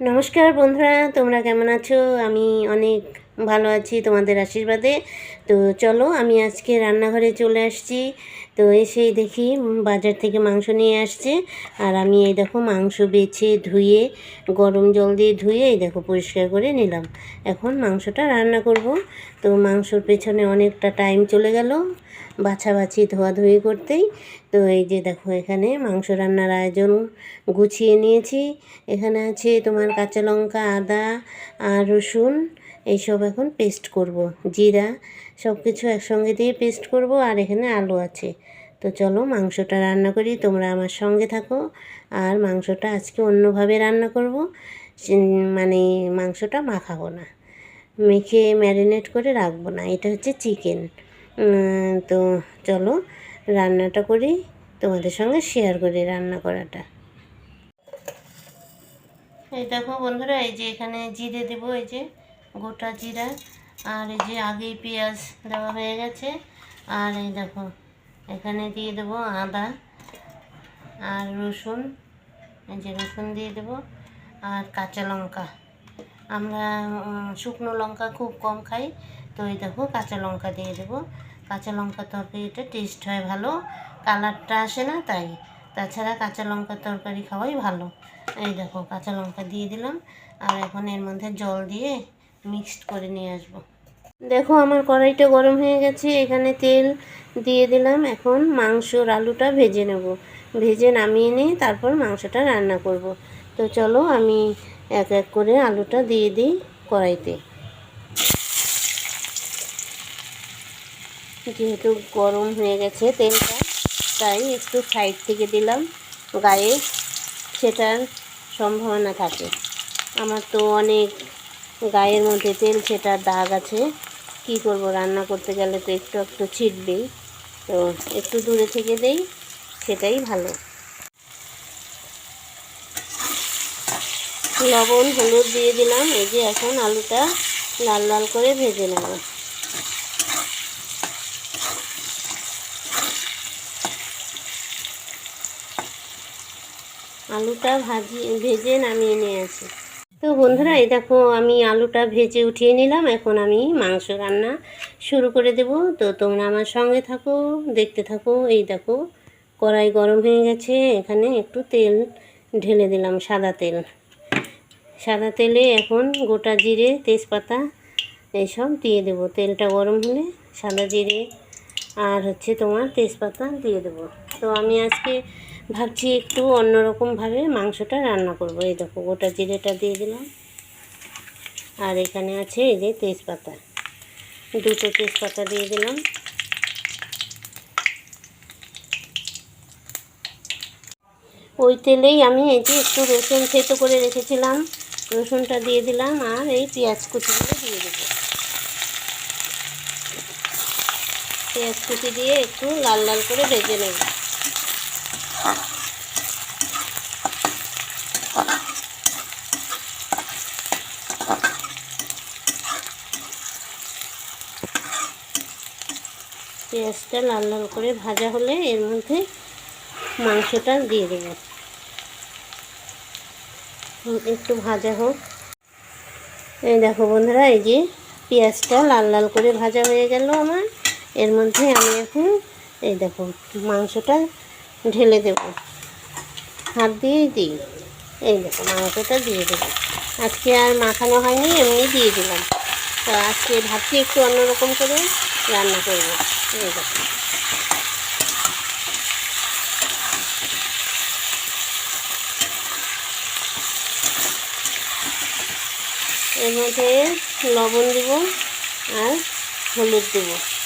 নমস্কার বন্ধুরা, তোমরা কেমন আছো? আমি অনেক ভালো আছি তোমাদের আশীর্বাদে। তো চলো, আমি আজকে রান্নাঘরে চলে আসছি। তো এসেই দেখি বাজার থেকে মাংস নিয়ে আসছে। আর আমি এই দেখো মাংস বেছে ধুয়ে, গরম জল দিয়ে ধুয়ে এই দেখো পরিষ্কার করে নিলাম। এখন মাংসটা রান্না করব। তো মাংসর পেছনে অনেকটা টাইম চলে গেল। বাছাবাছি, ধোয়াধুয়ি করতেই। তো এই যে দেখো এখানে মাংস রান্নার আয়োজন গুছিয়ে নিয়েছি। এখানে আছে তোমার কাঁচা লঙ্কা, আদা আর রসুন। এইসব এখন পেস্ট করব। জিরা সব কিছু একসঙ্গে দিয়ে পেস্ট করব আর এখানে আলু আছে। তো চলো মাংসটা রান্না করি, তোমরা আমার সঙ্গে থাকো। আর মাংসটা আজকে অন্যভাবে রান্না করব। মানে মাংসটা মাখাবো না। মেখে ম্যারিনেট করে রাখব না। এটা হচ্ছে চিকেন। তো চলো রান্নাটা করি, তোমাদের সঙ্গে শেয়ার করি রান্না করাটা। এই দেখো বন্ধুরা, এই যে এখানে জিরে দেবো, এই যে গোটা জিরা, আর এই যে আগেই পেঁয়াজ দেওয়া হয়ে গেছে। আর এই দেখো, এখানে দিয়ে দেবো আদা আর রসুন, এই যে রসুন দিয়ে দেবো আর কাঁচা লঙ্কা। আমরা শুকনো লঙ্কা খুব কম খাই তো এই দেখো কাঁচা লঙ্কা দিয়ে দেবো। কাঁচা লঙ্কা তরকারিটা টেস্ট হয় ভালো, কালারটা আসে না তাই। তাছাড়া কাঁচা লঙ্কা তরকারি খাওয়াই ভালো। এই দেখো, কাঁচা লঙ্কা দিয়ে দিলাম। আর এখন এর মধ্যে জল দিয়ে মিক্সড করে নিয়ে আসব। দেখো, আমার কড়াইটা গরম হয়ে গেছে। এখানে তেল দিয়ে দিলাম। এখন মাংসর আলুটা ভেজে নেব। ভেজে নামিয়ে নিয়ে তারপর মাংসটা রান্না করব। তো চলো, আমি এক এক করে আলুটা দিয়ে দিই কড়াইতে। যেহেতু গরম হয়ে গেছে তেলটা, তাই একটু সাইড থেকে দিলাম। গায়ে সেটার সম্ভাবনা থাকে। আমার তো অনেক গায়ের মধ্যে তেল সেটার দাগ আছে। কি করব, রান্না করতে গেলে তো একটু একটু ছিটবেই। তো একটু দূরে থেকে দেই, সেটাই ভালো। লবণ, হলুদ দিয়ে দিলাম। এই যে এখন আলুটা লাল লাল করে ভেজে নেব। আলুটা ভাজি, ভেজে নামিয়ে নিয়ে আসি। তো বন্ধুরা, এই দেখো, আমি আলুটা ভেজে উঠিয়ে নিলাম। এখন আমি মাংস রান্না শুরু করে দেব। তো তোমরা আমার সঙ্গে থাকো, দেখতে থাকো। এই দেখো, কড়াই গরম হয়ে গেছে। এখানে একটু তেল ঢেলে দিলাম, সাদা তেল। সাদা তেলে এখন গোটা জিরে, তেজপাতা, এইসব দিয়ে দেবো। তেলটা গরম হলে সাদা জিরে আর হচ্ছে তোমার তেজপাতা দিয়ে দেবো। তো আমি আজকে ভাবছি একটু অন্যরকমভাবে মাংসটা রান্না করব। এই দেখো, গোটা জিরেটা দিয়ে দিলাম। আর এখানে আছে এই যে তেজপাতা। দুটো তেজপাতা দিয়ে দিলাম। ওই তেলেই আমি এই যে একটু রসুন থেতো করে রেখেছিলাম, রসুনটা দিয়ে দিলাম আর এই পেঁয়াজ কুচিগুলো দিয়ে দেবো। পেঁয়াজ কুচি দিয়ে একটু লাল লাল করে ভেজে নেব। পেঁয়াজটা লাল লাল করে ভাজা হলে এর মধ্যে মাংসটা দিয়ে দেবো। একটু ভাজা হোক। এই দেখো বন্ধুরা, এই যে পেঁয়াজটা লাল লাল করে ভাজা হয়ে গেল আমার। এর মধ্যে আমি এখন, এই দেখো মাংসটা ঢেলে দেব। হাত দিয়েই দিই। এই দেখো, মাংসটা দিয়ে দেবো। আজকে আর মাখানো হয়নি, এমনি দিয়ে দিলাম। তো আজকে ভাবছি একটু অন্যরকম করে রান্না করব। এই দেখো। এর মধ্যে লবণ দিব আর হলুদ দেব।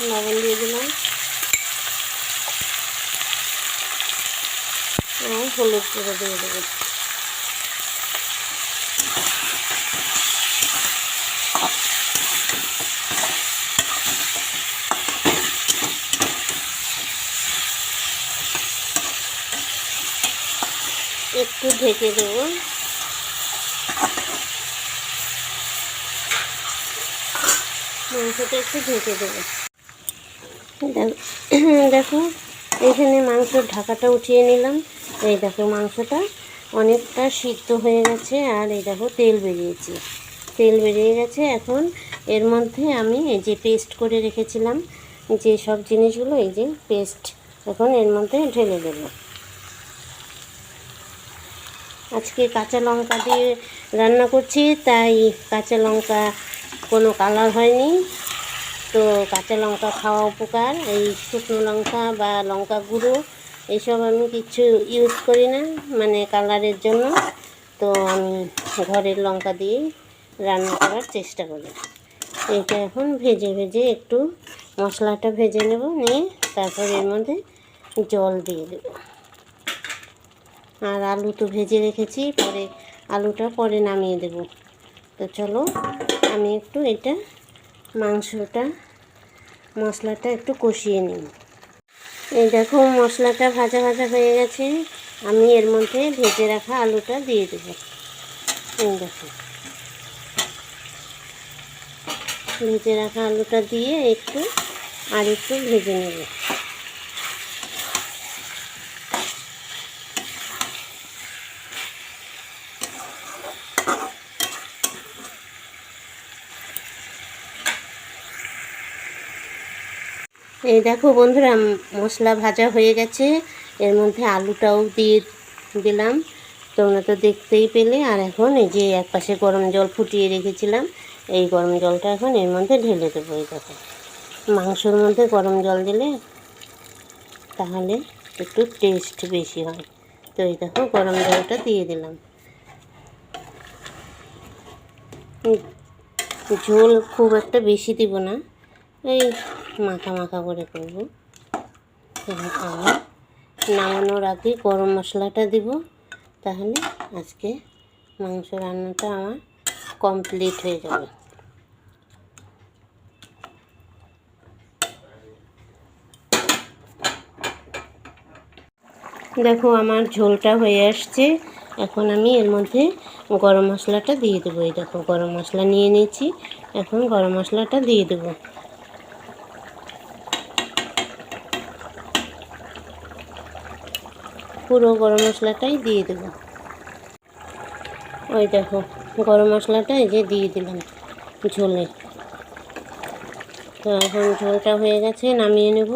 লবণ দিয়ে দিলাম। আর হলুদ করে দিয়ে দেবো। একটু ঢেকে দেবো। মাংসটা একটু ঢেকে দেবো। দেখো- এখানে মাংসর ঢাকাটা উঠিয়ে নিলাম। এই দেখো মাংসটা অনেকটা সিদ্ধ হয়ে গেছে, আর এই দেখো তেল বেরিয়েছে। তেল বেরিয়ে গেছে। এখন এর মধ্যে আমি এই যে পেস্ট করে রেখেছিলাম, যে সব জিনিসগুলো, এই যে পেস্ট, এখন এর মধ্যে ঢেলে দেবো। আজকে কাঁচা লঙ্কা দিয়ে রান্না করছি, তাই কাঁচা লঙ্কা কোনো কালার হয়নি। তো কাঁচা লঙ্কা খাওয়া উপকার, এই শুকনো লঙ্কা বা লঙ্কা গুঁড়ো এইসব আমি কিছু ইউজ করি না মানে কালারের জন্য। তো আমি ঘরের লঙ্কা দিয়েই রান্না করার চেষ্টা করি। এটা এখন ভেজে ভেজে একটু মশলাটা ভেজে নেব, নিয়ে তারপর এর মধ্যে জল দিয়ে দেবো। আর আলু তো ভেজে রেখেছি, পরে আলুটা পরে নামিয়ে দেব। তো চলো, আমি একটু এটা মাংসটা, মশলাটা একটু কষিয়ে নিই এই দেখো মশলাটা ভাজা ভাজা হয়ে গেছে। আমি এর মধ্যে ভেজে রাখা আলুটা দিয়ে দেবো। এই দেখো। ভেজে রাখা আলুটা দিয়ে একটু আর একটু ভেজে নেব। এই দেখো বন্ধুরা মশলা ভাজা হয়ে গেছে। এর মধ্যে আলুটাও দিয়ে দিলাম। তোমরা তো দেখতেই পেলে। আর এখন এই যে এক পাশে গরম জল ফুটিয়ে রেখেছিলাম, এই গরম জলটা এখন এর মধ্যে ঢেলে দেবো, এই দেখো। মাংসর মধ্যে গরম জল দিলে তাহলে একটু টেস্ট বেশি হয়। তো এই দেখো, গরম জলটা দিয়ে দিলাম। ঝোল খুব একটা বেশি দিব না। এই মাখা মাখা করে করব। নামানোর আগে গরম মশলাটা দিব। তাহলে আজকে মাংস রান্নাটা আমার কমপ্লিট হয়ে যাবে। দেখো আমার ঝোলটা হয়ে আসছে। এখন আমি এর মধ্যে গরম মশলাটা দিয়ে দেবো। এই দেখো গরম মশলা নিয়ে নিয়েছি। এখন গরম মশলাটা দিয়ে দেবো। পুরো গরম মশলাটাই দিয়ে দেব। ওই দেখো, গরম মশলাটা এই যে দিয়ে দিলাম ঝোলে। তো এখন ঝোলটা হয়ে গেছে, নামিয়ে নেব।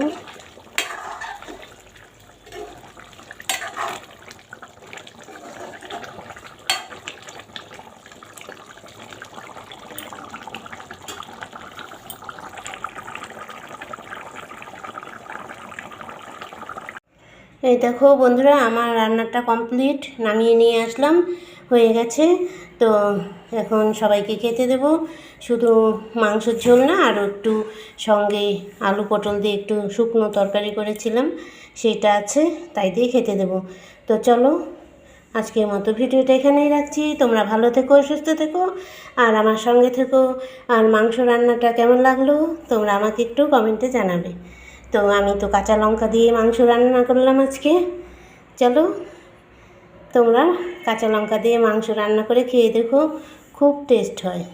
এই দেখো বন্ধুরা, আমার রান্নাটা কমপ্লিট নামিয়ে নিয়ে আসলাম, হয়ে গেছে। তো এখন সবাইকে খেতে দেব। শুধু মাংসের ঝোল না, আর একটু সঙ্গে আলু পটল দিয়ে একটু শুকনো তরকারি করেছিলাম, সেটা আছে, তাই দিয়ে খেতে দেব। তো চলো, আজকের মতো ভিডিওটা এখানেই রাখছি। তোমরা ভালো থেকো, সুস্থ থেকো, আর আমার সঙ্গে থেকো। আর মাংস রান্নাটা কেমন লাগল, তোমরা আমাকে একটু কমেন্টে জানাবে। তো আমি তো কাঁচা লঙ্কা দিয়ে মাংস রান্না করলাম আজকে। চলো, তোমরা কাঁচা লঙ্কা দিয়ে মাংস রান্না করে খেয়ে দেখো, খুব টেস্ট হয়।